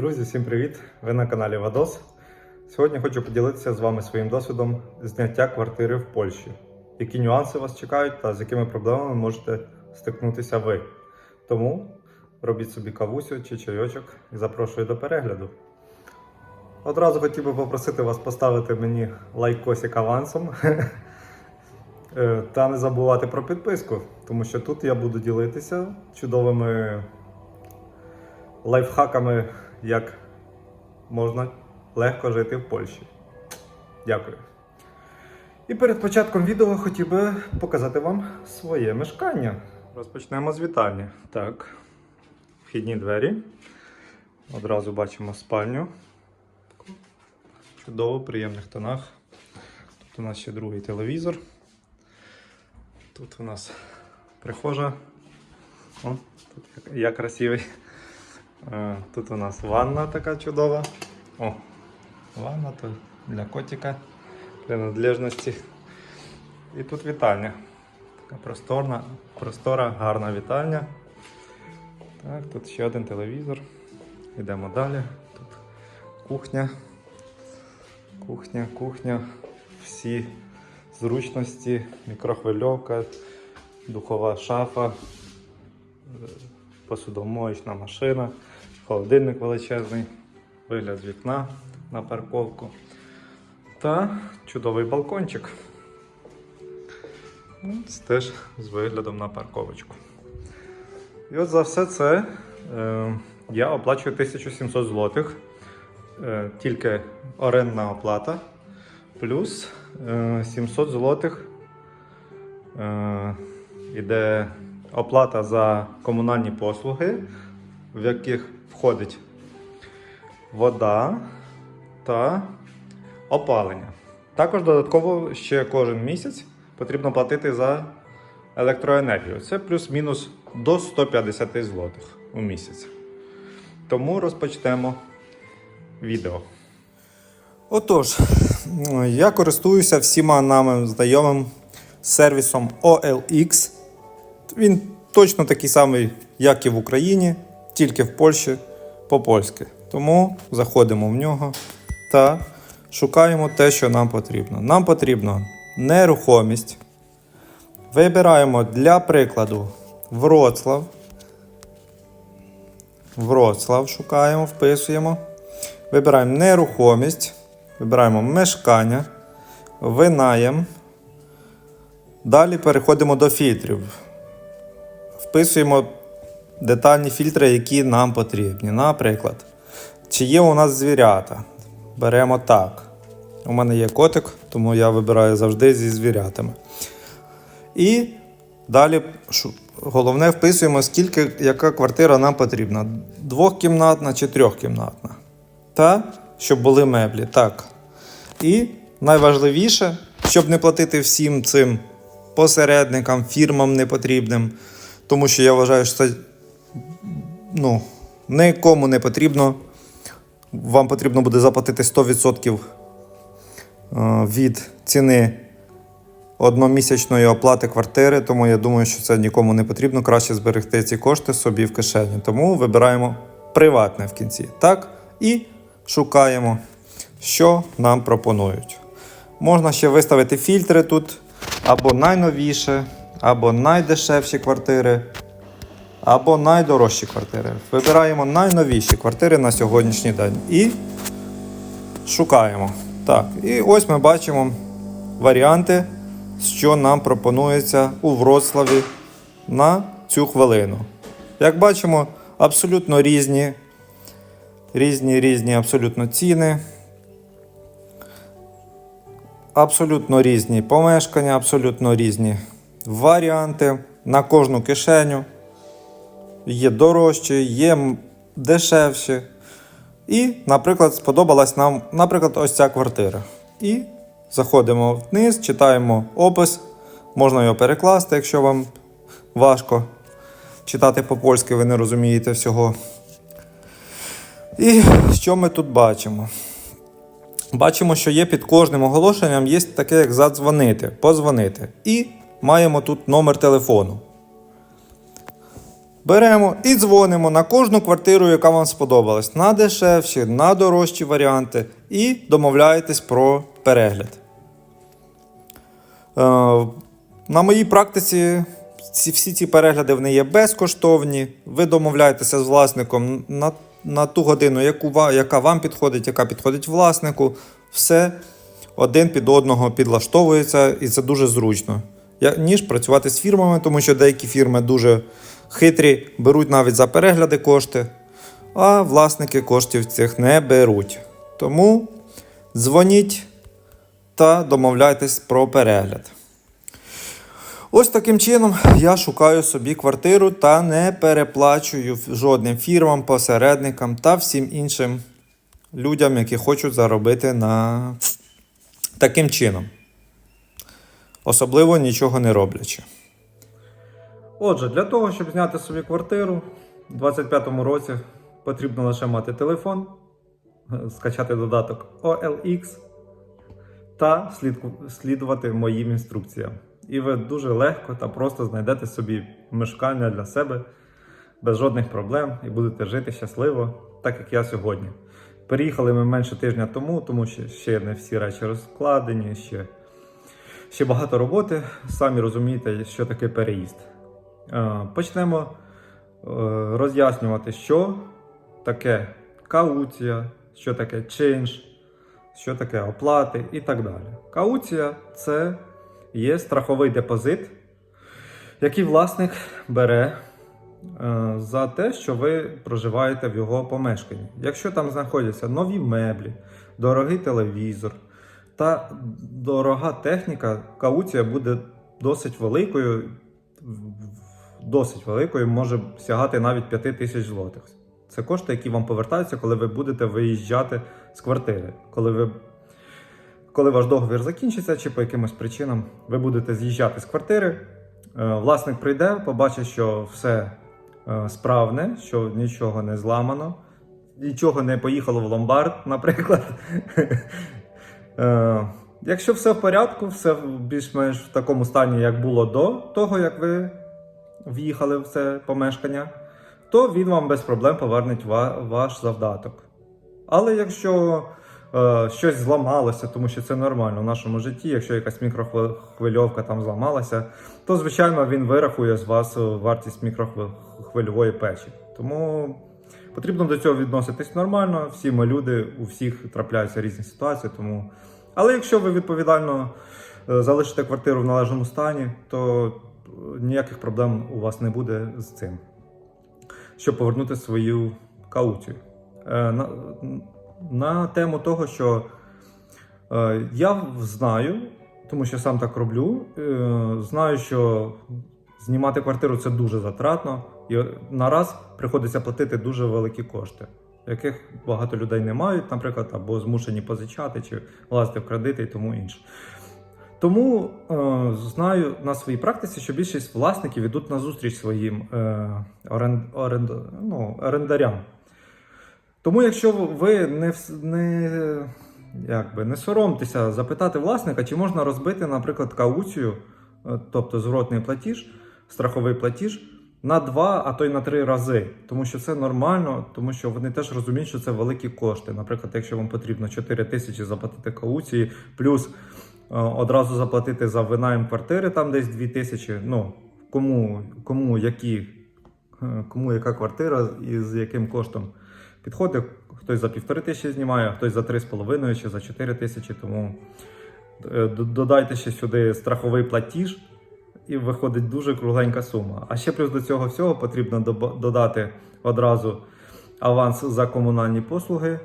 Друзі, всім привіт! Ви на каналі Вадос. Сьогодні хочу поділитися з вами своїм досвідом зняття квартири в Польщі. Які нюанси вас чекають та з якими проблемами можете стикнутися ви. Тому робіть собі кавусю чи чайочок і запрошую до перегляду. Одразу хотів би попросити вас поставити мені лайкосик авансом. Е, Та не забувати про підписку, тому що тут я буду ділитися чудовими лайфхаками, як можна легко жити в Польщі. Дякую. І перед початком відео хотів би показати вам своє мешкання. Розпочнемо з вітальні. Так, вхідні двері. Одразу бачимо спальню. Чудово, в приємних тонах. Тут у нас ще другий телевізор. Тут у нас прихожа. О, тут я красивий. Е, Тут у нас ванна така чудова. О, ванна то для котика, принадлежності. І тут вітальня. Така просторна, простора, гарна вітальня. Так, тут ще один телевізор. Йдемо далі. Тут кухня. Кухня, кухня. Всі зручності, мікрохвильовка, духова шафа, посудомоєчна машина, холодильник величезний, вигляд з вікна на парковку та чудовий балкончик. Ось Теж з виглядом на парковочку. І от за все це е, я оплачую 1700 злотих, е, тільки орендна оплата, плюс е, 700 злотих е, іде оплата за комунальні послуги, в яких входить вода та опалення. Також додатково ще кожен місяць потрібно платити за електроенергію. Це плюс-мінус до 150 злотих у місяць. Тому розпочнемо відео. Отож, я користуюся всіма нами знайомим сервісом OLX. Він точно такий самий, як і в Україні, тільки в Польщі по-польськи. Тому заходимо в нього та шукаємо те, що нам потрібно. Нам потрібно нерухомість. Вибираємо для прикладу Вроцлав. Вроцлав шукаємо, вписуємо. Вибираємо нерухомість. Вибираємо мешкання, винаєм. Далі переходимо до фільтрів. Вписуємо детальні фільтри, які нам потрібні. Наприклад, чи є у нас звірята? Беремо так. У мене є котик, тому я вибираю завжди зі звірятами. І далі головне вписуємо, скільки яка квартира нам потрібна. Двохкімнатна чи трьохкімнатна. Та щоб були меблі. Так. І найважливіше, щоб не платити всім цим посередникам, фірмам непотрібним. Тому що я вважаю, що це ну, нікому не потрібно. Вам потрібно буде заплатити 100% е, від ціни одномісячної оплати квартири, тому я думаю, що це нікому не потрібно. Краще зберегти ці кошти собі в кишені. Тому вибираємо приватне в кінці. Так? І шукаємо, що нам пропонують. Можна ще виставити фільтри тут, або найновіше, або найдешевші квартири, або найдорожчі квартири. Вибираємо найновіші квартири на сьогоднішній день і шукаємо. Так, і ось ми бачимо варіанти, що нам пропонується у Вроцлаві на цю хвилину. Як бачимо, абсолютно різні, різні, різні абсолютно ціни. Абсолютно різні помешкання, абсолютно різні варіанти на кожну кишеню. Є дорожчі, є дешевші. І, наприклад, сподобалась нам, наприклад, ось ця квартира. І заходимо вниз, читаємо опис. Можна його перекласти, якщо вам важко читати по-польськи, ви не розумієте всього. І що ми тут бачимо? Бачимо, що є під кожним оголошенням є таке, як задзвонити, позвонити. І маємо тут номер телефону. Беремо і дзвонимо на кожну квартиру, яка вам сподобалась, на дешевші, на дорожчі варіанти, і домовляєтесь про перегляд. Е, на моїй практиці ці, всі ці перегляди вони є безкоштовні. Ви домовляєтеся з власником на, на ту годину, яку, яка вам підходить, яка підходить власнику. Все один під одного підлаштовується, і це дуже зручно. Ніж працювати з фірмами, тому що деякі фірми дуже хитрі, беруть навіть за перегляди кошти, а власники коштів цих не беруть. Тому дзвоніть та домовляйтесь про перегляд. Ось таким чином я шукаю собі квартиру та не переплачую жодним фірмам, посередникам та всім іншим людям, які хочуть заробити на таким чином. Особливо нічого не роблячи. Отже, для того, щоб зняти собі квартиру у 2025 році, потрібно лише мати телефон, скачати додаток OLX та слідувати моїм інструкціям. І ви дуже легко та просто знайдете собі мешкання для себе без жодних проблем і будете жити щасливо, так як я сьогодні. Переїхали ми менше тижня тому, тому що ще не всі речі розкладені, ще, ще багато роботи. Самі розумієте, що таке переїзд. Е, Почнемо е, роз'яснювати, що таке кауція, що таке чинш, що таке оплати і так далі. Кауція це є страховий депозит, який власник бере е, за те, що ви проживаєте в його помешканні. Якщо там знаходяться нові меблі, дорогий телевізор та дорога техніка, кауція буде досить великою, досить великою, може сягати навіть 5 тисяч злотих. Це кошти, які вам повертаються, коли ви будете виїжджати з квартири. Коли ви коли ваш договір закінчиться, чи по якимось причинам ви будете з'їжджати з квартири, е, власник прийде, побачить, що все е, справне, що нічого не зламано, нічого не поїхало в ломбард, наприклад. Е, Якщо все в порядку, все більш-менш в такому стані, як було до того, як ви в'їхали в це помешкання, то він вам без проблем поверне ваш завдаток. Але якщо е, щось зламалося, тому що це нормально в нашому житті, якщо якась мікрохвильовка там зламалася, то звичайно він вирахує з вас е, вартість мікрохвильової печі. Тому потрібно до цього відноситись нормально. Всі ми люди, у всіх трапляються різні ситуації. Тому... Але якщо ви відповідально е, залишите квартиру в належному стані, то е, ніяких проблем у вас не буде з цим, щоб повернути свою кауцію. Е, На, на тему того, що я знаю, тому що сам так роблю, знаю, що знімати квартиру це дуже затратно, і нараз приходиться платити дуже великі кошти, яких багато людей не мають, наприклад, або змушені позичати чи влазити в кредити і тому інше. Тому е, знаю на своїй практиці, що більшість власників йдуть на зустріч своїм е, орен, орен, ну, орендарям. Тому, якщо ви не, не, якби, не соромтеся запитати власника, чи можна розбити, наприклад, кауцію, е, тобто зворотний платіж, страховий платіж, на два, а то й на три рази. Тому що це нормально, тому що вони теж розуміють, що це великі кошти. Наприклад, якщо вам потрібно 4 тисячі заплатити кауції, плюс е, одразу заплатити за винайм квартири, там десь 2 тисячі. Ну, кому, кому, які, е, кому яка квартира і з яким коштом підходить. Хтось за півтори тисячі знімає, хтось за три з половиною чи за 4 тисячі. Тому е, додайте ще сюди страховий платіж, і виходить дуже кругленька сума. А ще плюс до цього всього потрібно додати одразу аванс за комунальні послуги,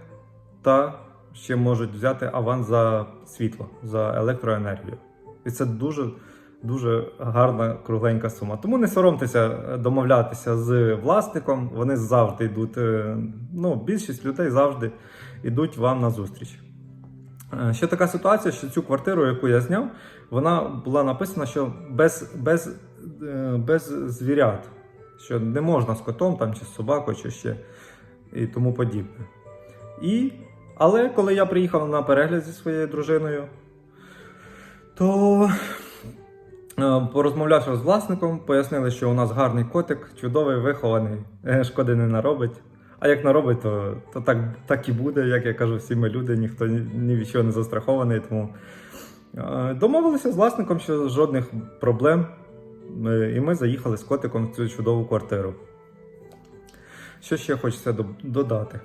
та ще можуть взяти аванс за світло, за електроенергію. І це дуже. Дуже гарна кругленька сума. Тому не соромтеся е, домовлятися з власником. Вони завжди йдуть. е, Ну, більшість людей завжди йдуть вам на зустріч. Е, Ще така ситуація, що цю квартиру, яку я зняв, вона була написана, що без, без, е, без звірят, що не можна з котом там, чи з собакою, чи ще і тому подібне. І, але коли я приїхав на перегляд зі своєю дружиною, то Е, Порозмовлявши з власником, пояснили, що у нас гарний котик, чудовий, вихований, шкоди не наробить. А як наробить, то, то так, так і буде, як я кажу, всі ми люди, ніхто ні, від чого не застрахований. Тому е, домовилися з власником, що жодних проблем. І ми заїхали з котиком в цю чудову квартиру. Що ще хочеться додати?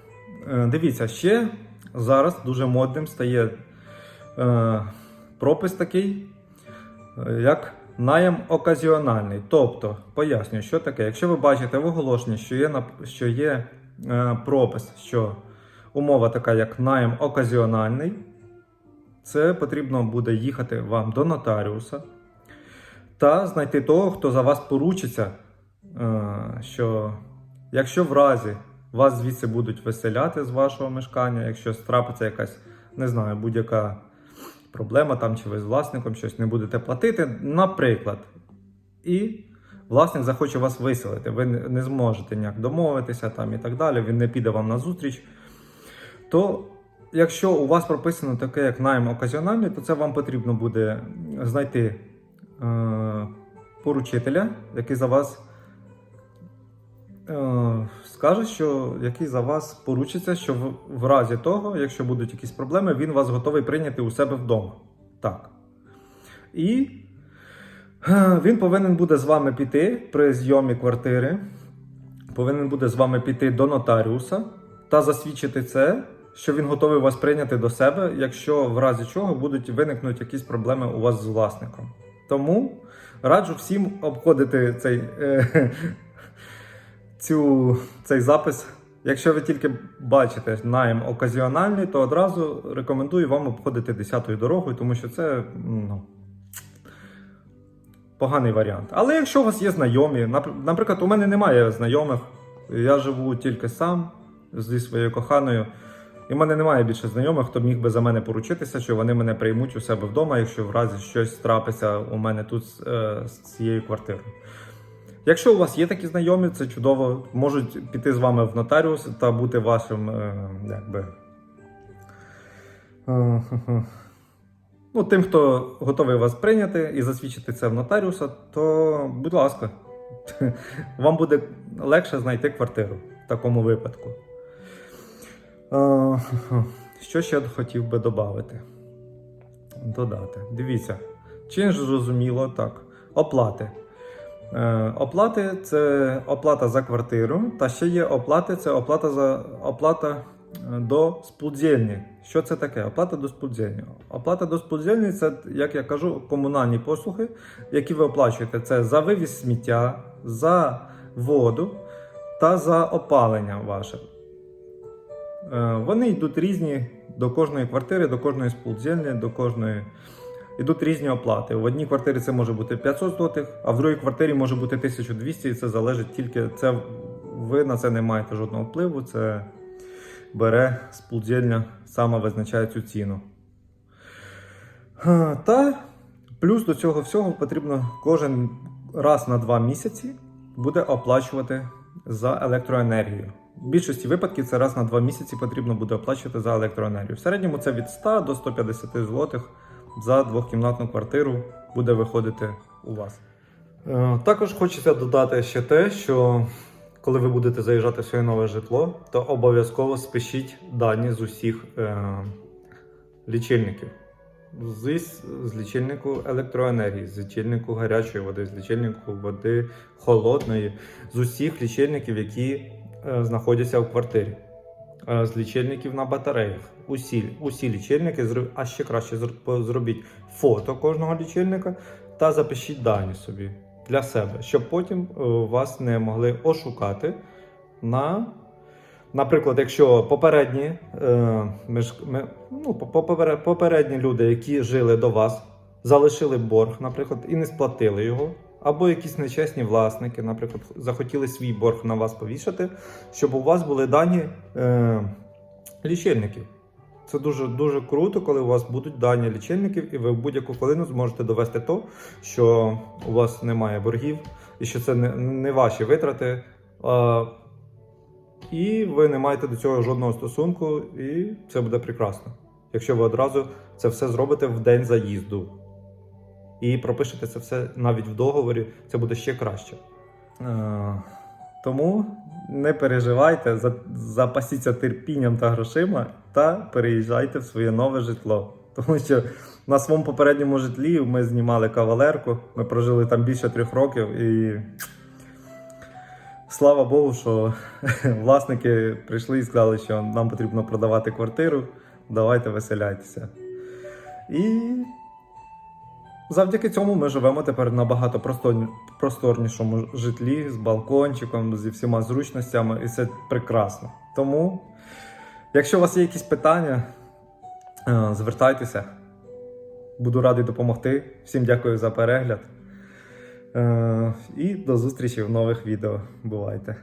Е, Дивіться, ще зараз дуже модним стає е, пропис такий, як найм оказіональний. Тобто, пояснюю, що таке. Якщо ви бачите в оголошенні, що є, що є пропис, що умова така, як найм оказіональний, це потрібно буде їхати вам до нотаріуса та знайти того, хто за вас поручиться, е, що якщо в разі вас звідси будуть виселяти з вашого мешкання, якщо трапиться якась, не знаю, будь-яка проблема там, чи ви з власником щось не будете платити, наприклад, і власник захоче вас виселити, ви не зможете ніяк домовитися там і так далі, він не піде вам на зустріч, то якщо у вас прописано таке, як найм оказіональний, то це вам потрібно буде знайти е, поручителя, який за вас е, скаже, що який за вас поручиться, що в, в разі того, якщо будуть якісь проблеми, він вас готовий прийняти у себе вдома. Так. І він повинен буде з вами піти при зйомі квартири, повинен буде з вами піти до нотаріуса та засвідчити це, що він готовий вас прийняти до себе, якщо в разі чого будуть виникнути якісь проблеми у вас з власником. Тому раджу всім обходити цей, е, цю, цей запис. Якщо ви тільки бачите найм оказіональний, то одразу рекомендую вам обходити 10-ю дорогою, тому що це ну, поганий варіант. Але якщо у вас є знайомі, наприклад, у мене немає знайомих, я живу тільки сам зі своєю коханою. І в мене немає більше знайомих, хто міг би за мене поручитися, що вони мене приймуть у себе вдома, якщо в разі щось трапиться у мене тут е, з цією квартирою. Якщо у вас є такі знайомі, це чудово. Можуть піти з вами в нотаріус та бути вашим, е, якби. Ну, тим, хто готовий вас прийняти і засвідчити це в нотаріуса, то будь ласка, вам буде легше знайти квартиру в такому випадку. Що ще хотів би додати? Додати. Дивіться, чи ж зрозуміло так. Оплати. Е, Оплати це оплата за квартиру, та ще є оплати це оплата за оплата до спудзельні. Що це таке? Оплата до спудзельні. Оплата до спудзельні це, як я кажу, комунальні послуги, які ви оплачуєте. Це за вивіз сміття, за воду та за опалення ваше. Е, Вони йдуть різні до кожної квартири, до кожної спудзельні, до кожної. Йдуть різні оплати. В одній квартирі це може бути 500 злотих, а в другій квартирі може бути 1200, і це залежить тільки. Це ви на це не маєте жодного впливу. Це бере спудзельня, сама визначає цю ціну. Та плюс до цього всього потрібно кожен раз на два місяці буде оплачувати за електроенергію. В більшості випадків це раз на два місяці потрібно буде оплачувати за електроенергію. В середньому це від 100 до 150 злотих за двохкімнатну квартиру буде виходити у вас. Е, Також хочеться додати ще те, що коли ви будете заїжджати в своє нове житло, то обов'язково спишіть дані з усіх е, лічильників. З, з лічильнику електроенергії, з лічильнику гарячої води, з лічильнику води холодної, з усіх лічильників, які е, знаходяться в квартирі, Е, з лічильників на батареях. Усі, усі лічильники, а ще краще зробіть фото кожного лічильника та запишіть дані собі для себе, щоб потім е, вас не могли ошукати на. Наприклад, якщо попередні, е, ми, ну, попередні люди, які жили до вас, залишили борг, наприклад, і не сплатили його, або якісь нечесні власники, наприклад, захотіли свій борг на вас повішати, щоб у вас були дані е, лічильників. Це дуже дуже круто, коли у вас будуть дані лічильників, і ви в будь-яку хвилину зможете довести то, що у вас немає боргів, і що це не, не ваші витрати. А, і ви не маєте до цього жодного стосунку, і це буде прекрасно. Якщо ви одразу це все зробите в день заїзду. і пропишете це все навіть в договорі, це буде ще краще. Тому не переживайте, запасіться терпінням та грошима та переїжджайте в своє нове житло. Тому що на своєму попередньому житлі ми знімали кавалерку, ми прожили там більше трьох років і. Слава Богу, що власники прийшли і сказали, що нам потрібно продавати квартиру, давайте веселяйтеся. І завдяки цьому ми живемо тепер набагато простор- просторнішому житлі з балкончиком, зі всіма зручностями, і це прекрасно. Тому, якщо у вас є якісь питання, е, звертайтеся. Буду радий допомогти. Всім дякую за перегляд. Е, І до зустрічі в нових відео. Бувайте!